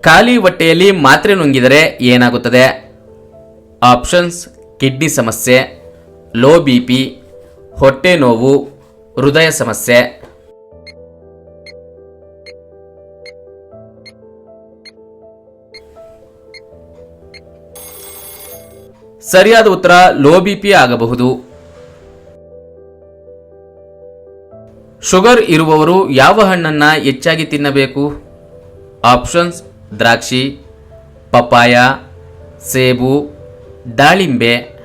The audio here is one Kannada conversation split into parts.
ಖಾಲಿ ಹೊಟ್ಟೆಯಲ್ಲಿ ಮಾತ್ರೆ ನುಂಗಿದರೆ ಏನಾಗುತ್ತದೆ? ಆಪ್ಷನ್ಸ್, ಕಿಡ್ನಿ ಸಮಸ್ಯೆ, ಲೋ ಬಿ ಪಿ, ಹೊಟ್ಟೆ ನೋವು, ಹೃದಯ ಸಮಸ್ಯೆ. ಸರಿಯಾದ ಉತ್ತರ ಲೋ ಬಿ ಪಿ ಆಗಬಹುದು. ಶುಗರ್ ಇರುವವರು ಯಾವ ಹಣ್ಣನ್ನು ಹೆಚ್ಚಾಗಿ ತಿನ್ನಬೇಕು? ಆಪ್ಷನ್ಸ್ ದ್ರಾಕ್ಷಿ ಪಪಾಯ ಸೇಬು, ದಾಳಿಂಬೆ.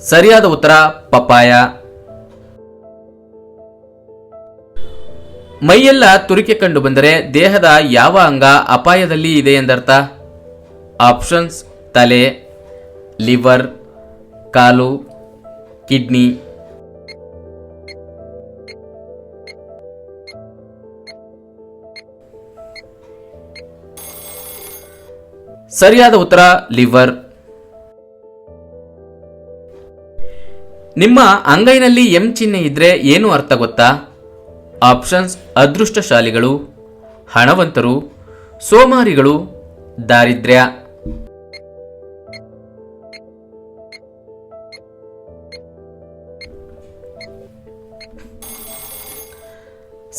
ಸರಿಯಾದ ಉತ್ತರ ಪಪಾಯ ಮೈಯೆಲ್ಲ ತುರಿಕೆ ಕಂಡು ಬಂದರೆ ದೇಹದ ಯಾವ ಅಂಗ ಅಪಾಯದಲ್ಲಿ ಇದೆ ಎಂದರ್ಥ? ಆಪ್ಷನ್ಸ್, ತಲೆ, ಲಿವರ್, ಕಾಲು. ಕಿಡ್ನಿ. ಸರಿಯಾದ ಉತ್ತರ, ಲಿವರ್. ನಿಮ್ಮ ಅಂಗೈನಲ್ಲಿ ಎಂ ಚಿಹ್ನೆ ಇದ್ರೆ ಏನು ಅರ್ಥ ಗೊತ್ತಾ? ಆಪ್ಷನ್ಸ್, ಅದೃಷ್ಟಶಾಲಿಗಳು, ಹಣವಂತರು, ಸೋಮಾರಿಗಳು, ದಾರಿದ್ರ್ಯ.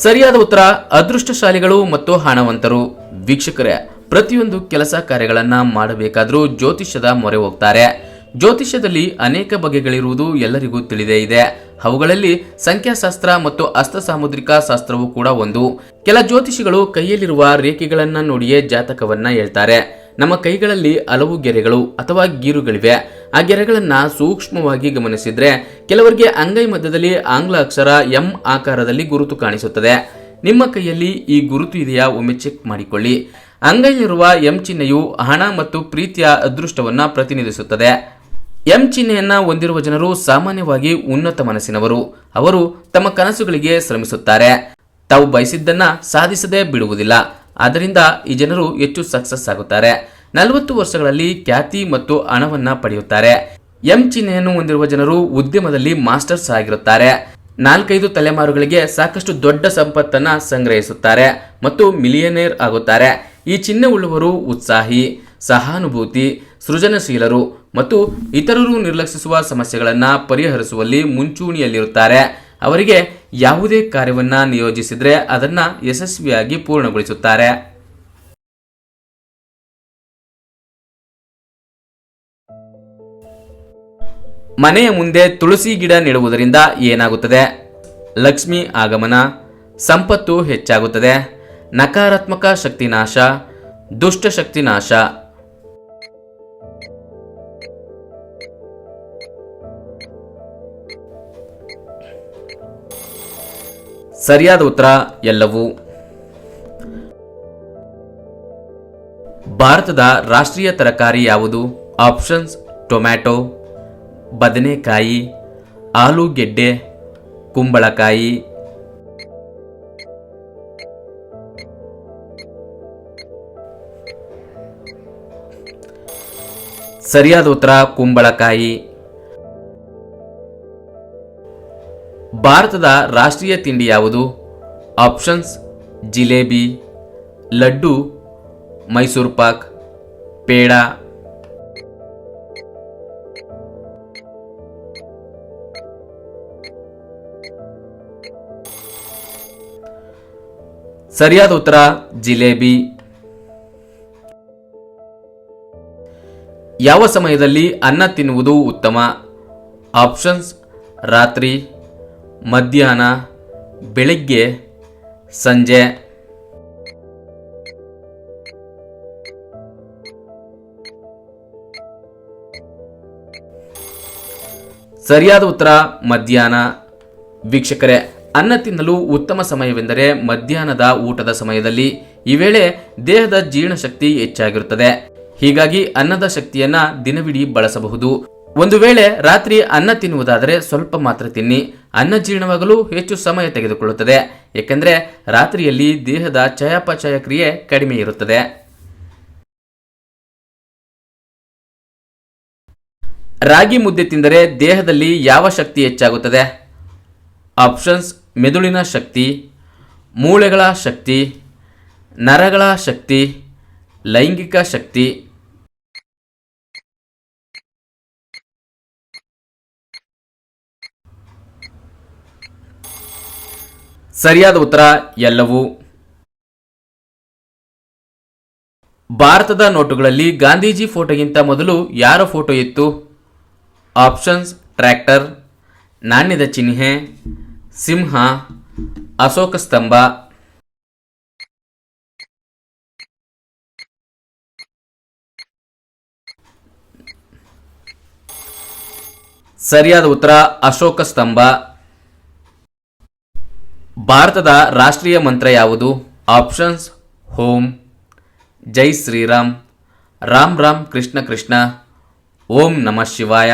ಸರಿಯಾದ ಉತ್ತರ ಅದೃಷ್ಟಶಾಲಿಗಳು ಮತ್ತು ಹಣವಂತರು. ವೀಕ್ಷಕರೇ, ಪ್ರತಿಯೊಂದು ಕೆಲಸ ಕಾರ್ಯಗಳನ್ನ ಮಾಡಬೇಕಾದರೂ ಜ್ಯೋತಿಷ್ಯದ ಮೊರೆ ಹೋಗ್ತಾರೆ. ಜ್ಯೋತಿಷ್ಯದಲ್ಲಿ ಅನೇಕ ಬಗೆಗಳಿರುವುದು ಎಲ್ಲರಿಗೂ ತಿಳಿದೇ ಇದೆ. ಅವುಗಳಲ್ಲಿ ಸಂಖ್ಯಾಶಾಸ್ತ್ರ ಮತ್ತು ಅಸ್ತ ಸಾಮುದ್ರಿಕ ಶಾಸ್ತ್ರವೂ ಕೂಡ ಒಂದು. ಕೆಲ ಜ್ಯೋತಿಷಿಗಳು ಕೈಯಲ್ಲಿರುವ ರೇಖೆಗಳನ್ನ ನೋಡಿಯೇ ಜಾತಕವನ್ನ ಹೇಳ್ತಾರೆ. ನಮ್ಮ ಕೈಗಳಲ್ಲಿ ಹಲವು ಗೆರೆಗಳು ಅಥವಾ ಗೀರುಗಳಿವೆ. ಆ ಗೆರೆಗಳನ್ನು ಸೂಕ್ಷ್ಮವಾಗಿ ಗಮನಿಸಿದ್ರೆ ಕೆಲವರಿಗೆ ಅಂಗೈ ಮಧ್ಯದಲ್ಲಿ ಆಂಗ್ಲ ಅಕ್ಷರ ಎಂ ಆಕಾರದಲ್ಲಿ ಗುರುತು ಕಾಣಿಸುತ್ತದೆ. ನಿಮ್ಮ ಕೈಯಲ್ಲಿ ಈ ಗುರುತು ಇದೆಯಾ ಒಮ್ಮೆ ಚೆಕ್ ಮಾಡಿಕೊಳ್ಳಿ. ಅಂಗೈಯಲ್ಲಿರುವ ಎಂ ಚಿಹ್ನೆಯು ಹಣ ಮತ್ತು ಪ್ರೀತಿಯ ಅದೃಷ್ಟವನ್ನ ಪ್ರತಿನಿಧಿಸುತ್ತದೆ. ಎಂ ಚಿಹ್ನೆಯನ್ನ ಹೊಂದಿರುವ ಜನರು ಸಾಮಾನ್ಯವಾಗಿ ಉನ್ನತ ಮನಸ್ಸಿನವರು. ಅವರು ತಮ್ಮ ಕನಸುಗಳಿಗೆ ಶ್ರಮಿಸುತ್ತಾರೆ. ತಾವು ಬಯಸಿದ್ದನ್ನ ಸಾಧಿಸದೇ ಬಿಡುವುದಿಲ್ಲ. ಆದ್ದರಿಂದ ಈ ಜನರು ಹೆಚ್ಚು ಸಕ್ಸಸ್ ಆಗುತ್ತಾರೆ. ನಲವತ್ತು ವರ್ಷಗಳಲ್ಲಿ ಖ್ಯಾತಿ ಮತ್ತು ಹಣವನ್ನ ಪಡೆಯುತ್ತಾರೆ. ಎಂ ಚಿಹ್ನೆಯನ್ನು ಹೊಂದಿರುವ ಜನರು ಉದ್ಯಮದಲ್ಲಿ ಮಾಸ್ಟರ್ಸ್ ಆಗಿರುತ್ತಾರೆ. ನಾಲ್ಕೈದು ತಲೆಮಾರುಗಳಿಗೆ ಸಾಕಷ್ಟು ದೊಡ್ಡ ಸಂಪತ್ತನ್ನ ಸಂಗ್ರಹಿಸುತ್ತಾರೆ ಮತ್ತು ಮಿಲಿಯನೇರ್ ಆಗುತ್ತಾರೆ. ಈ ಚಿಹ್ನೆ ಉಳ್ಳುವರು ಉತ್ಸಾಹಿ, ಸಹಾನುಭೂತಿ, ಸೃಜನಶೀಲರು ಮತ್ತು ಇತರರು ನಿರ್ಲಕ್ಷಿಸುವ ಸಮಸ್ಯೆಗಳನ್ನು ಪರಿಹರಿಸುವಲ್ಲಿ ಮುಂಚೂಣಿಯಲ್ಲಿರುತ್ತಾರೆ. ಅವರಿಗೆ ಯಾವುದೇ ಕಾರ್ಯವನ್ನು ನಿಯೋಜಿಸಿದರೆ ಅದನ್ನ ಯಶಸ್ವಿಯಾಗಿ ಪೂರ್ಣಗೊಳಿಸುತ್ತಾರೆ. ಮನೆಯ ಮುಂದೆ ತುಳಸಿ ಗಿಡ ನೆಡುವುದರಿಂದ ಏನಾಗುತ್ತದೆ? ಲಕ್ಷ್ಮಿ ಆಗಮನ, ಸಂಪತ್ತು ಹೆಚ್ಚಾಗುತ್ತದೆ, ನಕಾರಾತ್ಮಕ ಶಕ್ತಿ ನಾಶ ಸರಿಯಾದ ಉತ್ತರ ಎಲ್ಲವೂ. ಭಾರತದ ರಾಷ್ಟ್ರೀಯ ತರಕಾರಿ ಯಾವುದು? ಆಪ್ಷನ್ಸ್, ಟೊಮ್ಯಾಟೊ, ಬದನೆಕಾಯಿ, ಆಲೂಗೆಡ್ಡೆ, ಕುಂಬಳಕಾಯಿ. ಸರಿಯಾದ ಉತ್ತರ ಕುಂಬಳಕಾಯಿ. ಭಾರತದ ರಾಷ್ಟ್ರೀಯ ತಿಂಡಿ ಯಾವುದು? ಆಪ್ಷನ್ಸ್, ಜಿಲೇಬಿ, ಲಡ್ಡು, ಮೈಸೂರು ಪಾಕ್, ಪೇಡ. ಸರಿಯಾದ ಉತ್ತರ, ಜಿಲೇಬಿ. ಯಾವ ಸಮಯದಲ್ಲಿ ಅನ್ನ ತಿನ್ನುವುದು ಉತ್ತಮ? ಆಪ್ಷನ್ಸ್, ರಾತ್ರಿ. ಮಧ್ಯಾಹ್ನ, ಬೆಳಿಗ್ಗೆ, ಸಂಜೆ. ಸರಿಯಾದ ಉತ್ತರ, ಮಧ್ಯಾಹ್ನ. ವೀಕ್ಷಕರೇ, ಅನ್ನ ತಿನ್ನಲು ಉತ್ತಮ ಸಮಯವೆಂದರೆ ಮಧ್ಯಾಹ್ನದ ಊಟದ ಸಮಯದಲ್ಲಿ ಈ ವೇಳೆ ದೇಹದ ಜೀರ್ಣಶಕ್ತಿ ಹೆಚ್ಚಾಗಿರುತ್ತದೆ. ಹೀಗಾಗಿ ಅನ್ನದ ಶಕ್ತಿಯನ್ನ ದಿನವಿಡೀ ಬಳಸಬಹುದು. ಒಂದು ವೇಳೆ ರಾತ್ರಿ ಅನ್ನ ತಿನ್ನುವುದಾದರೆ ಸ್ವಲ್ಪ ಮಾತ್ರ ತಿನ್ನಿ. ಅನ್ನ ಜೀರ್ಣವಾಗಲು ಹೆಚ್ಚು ಸಮಯ ತೆಗೆದುಕೊಳ್ಳುತ್ತದೆ. ಏಕೆಂದರೆ ರಾತ್ರಿಯಲ್ಲಿ ದೇಹದ ಚಯಾಪಚಯ ಕ್ರಿಯೆ ಕಡಿಮೆ ಇರುತ್ತದೆ. ರಾಗಿ ಮುದ್ದೆ ತಿಂದರೆ ದೇಹದಲ್ಲಿ ಯಾವ ಶಕ್ತಿ ಹೆಚ್ಚಾಗುತ್ತದೆ? ಆಪ್ಷನ್ಸ್, ಮೆದುಳಿನ ಶಕ್ತಿ, ಮೂಳೆಗಳ ಶಕ್ತಿ, ನರಗಳ ಶಕ್ತಿ, ಲೈಂಗಿಕ ಶಕ್ತಿ ಸರಿಯಾದ ಉತ್ತರ, ಎಲ್ಲವೂ. ಭಾರತದ ನೋಟುಗಳಲ್ಲಿ ಗಾಂಧೀಜಿ ಫೋಟೋಗಿಂತ ಮೊದಲು ಯಾರ ಫೋಟೋ ಇತ್ತು? ಆಪ್ಷನ್ಸ್, ಟ್ರ್ಯಾಕ್ಟರ್, ನಾಣ್ಯದ ಚಿಹ್ನೆ, ಸಿಂಹ, ಅಶೋಕ ಸ್ತಂಭ. ಸರಿಯಾದ ಉತ್ತರ, ಅಶೋಕ ಸ್ತಂಭ. ಭಾರತದ ರಾಷ್ಟ್ರೀಯ ಮಂತ್ರ ಯಾವುದು? ಆಪ್ಷನ್ಸ್, ಹೋಮ್, ಜೈ ಶ್ರೀರಾಮ್, ರಾಮ್ ರಾಮ್ ಕೃಷ್ಣ ಕೃಷ್ಣ, ಓಂ ನಮಃ ಶಿವಾಯ.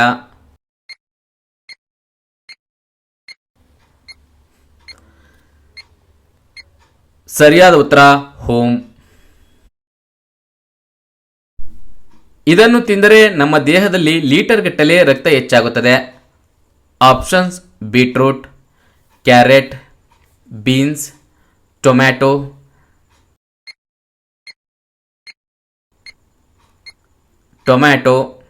ಸರಿಯಾದ ಉತ್ತರ, ಹೋಮ್. ಇದನ್ನು ತಿಂದರೆ ನಮ್ಮ ದೇಹದಲ್ಲಿ ಲೀಟರ್ ಗಟ್ಟಲೆ ರಕ್ತ ಹೆಚ್ಚಾಗುತ್ತದೆ. Options, beetroot, carrot beans, tomato tomato.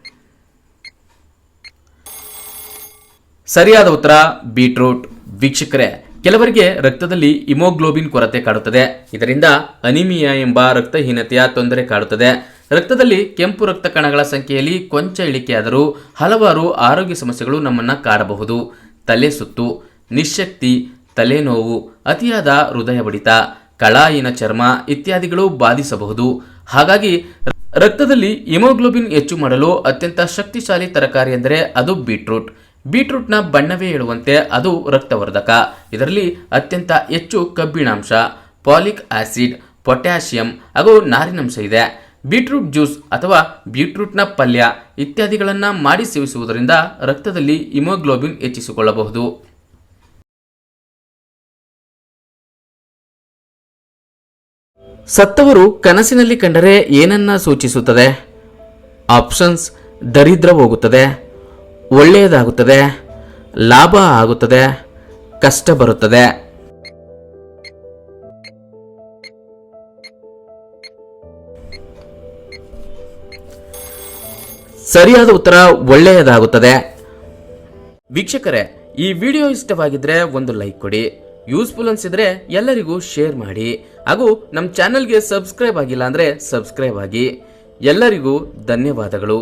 ಸರಿಯಾದ ಉತ್ತರ, ಬೀಟ್ರೂಟ್. ವೀಕ್ಷಕರೇ, ಕೆಲವರಿಗೆ ರಕ್ತದಲ್ಲಿ ಇಮೋಗ್ಲೋಬಿನ್ ಕೊರತೆ ಕಾಡುತ್ತದೆ. ಇದರಿಂದ ಅನಿಮಿಯಾ ಎಂಬ ರಕ್ತಹೀನತೆಯ ತೊಂದರೆ ಕಾಡುತ್ತದೆ. ರಕ್ತದಲ್ಲಿ ಕೆಂಪು ರಕ್ತ ಕಣಗಳ ಸಂಖ್ಯೆಯಲ್ಲಿ ಕೊಂಚ ಇಳಿಕೆಯಾದರೂ ಹಲವಾರು ಆರೋಗ್ಯ ಸಮಸ್ಯೆಗಳು ನಮ್ಮನ್ನು ಕಾಡಬಹುದು. ತಲೆ ಸುತ್ತು ನಿಶಕ್ತಿ ತಲೆನೋವು, ಅತಿಯಾದ ಹೃದಯ ಬಡಿತ ಕಳಾಯಿನ ಚರ್ಮ ಇತ್ಯಾದಿಗಳು ಬಾಧಿಸಬಹುದು. ಹಾಗಾಗಿ ರಕ್ತದಲ್ಲಿ ಹಿಮೋಗ್ಲೋಬಿನ್ ಹೆಚ್ಚು ಮಾಡಲು ಅತ್ಯಂತ ಶಕ್ತಿಶಾಲಿ ತರಕಾರಿ ಎಂದರೆ ಅದು ಬೀಟ್ರೂಟ್. ಬೀಟ್ರೂಟ್ನ ಬಣ್ಣವೇ ಹೇಳುವಂತೆ ಅದು ರಕ್ತವರ್ಧಕ. ಇದರಲ್ಲಿ ಅತ್ಯಂತ ಹೆಚ್ಚು ಕಬ್ಬಿಣಾಂಶ, ಪಾಲಿಕ್ ಆಸಿಡ್, ಪೊಟ್ಯಾಷಿಯಂ ಹಾಗೂ ನಾರಿನಂಶ ಇದೆ. ಬೀಟ್ರೂಟ್ ಜ್ಯೂಸ್ ಅಥವಾ ಬೀಟ್ರೂಟ್ನ ಪಲ್ಯ ಇತ್ಯಾದಿಗಳನ್ನು ಮಾಡಿ ಸೇವಿಸುವುದರಿಂದ ರಕ್ತದಲ್ಲಿ ಹಿಮೋಗ್ಲೋಬಿನ್ ಹೆಚ್ಚಿಸಿಕೊಳ್ಳಬಹುದು. ಸತ್ತವರು ಕನಸಿನಲ್ಲಿ ಕಂಡರೆ ಏನನ್ನ ಸೂಚಿಸುತ್ತದೆ? ಆಪ್ಷನ್ಸ್ ದರಿದ್ರ ಹೋಗುತ್ತದೆ, ಒಳ್ಳೆಯದಾಗುತ್ತದೆ, ಲಾಭ ಆಗುತ್ತದೆ, ಕಷ್ಟ ಬರುತ್ತದೆ. ಸರಿಯಾದ ಉತ್ತರ ಒಳ್ಳೆಯದಾಗುತ್ತದೆ. ವೀಕ್ಷಕರೇ, ಈ ವಿಡಿಯೋ ಇಷ್ಟವಾಗಿದ್ರೆ ಒಂದು ಲೈಕ್ ಕೊಡಿ. ಯೂಸ್ಫುಲ್ ಅನ್ಸಿದ್ರೆ ಎಲ್ಲರಿಗೂ ಶೇರ್ ಮಾಡಿ ಹಾಗೂ ನಮ್ಮ ಚಾನಲ್ಗೆ ಸಬ್ಸ್ಕ್ರೈಬ್ ಆಗಿಲ್ಲ ಅಂದ್ರೆ ಸಬ್ಸ್ಕ್ರೈಬ್ ಆಗಿ. ಎಲ್ಲರಿಗೂ ಧನ್ಯವಾದಗಳು.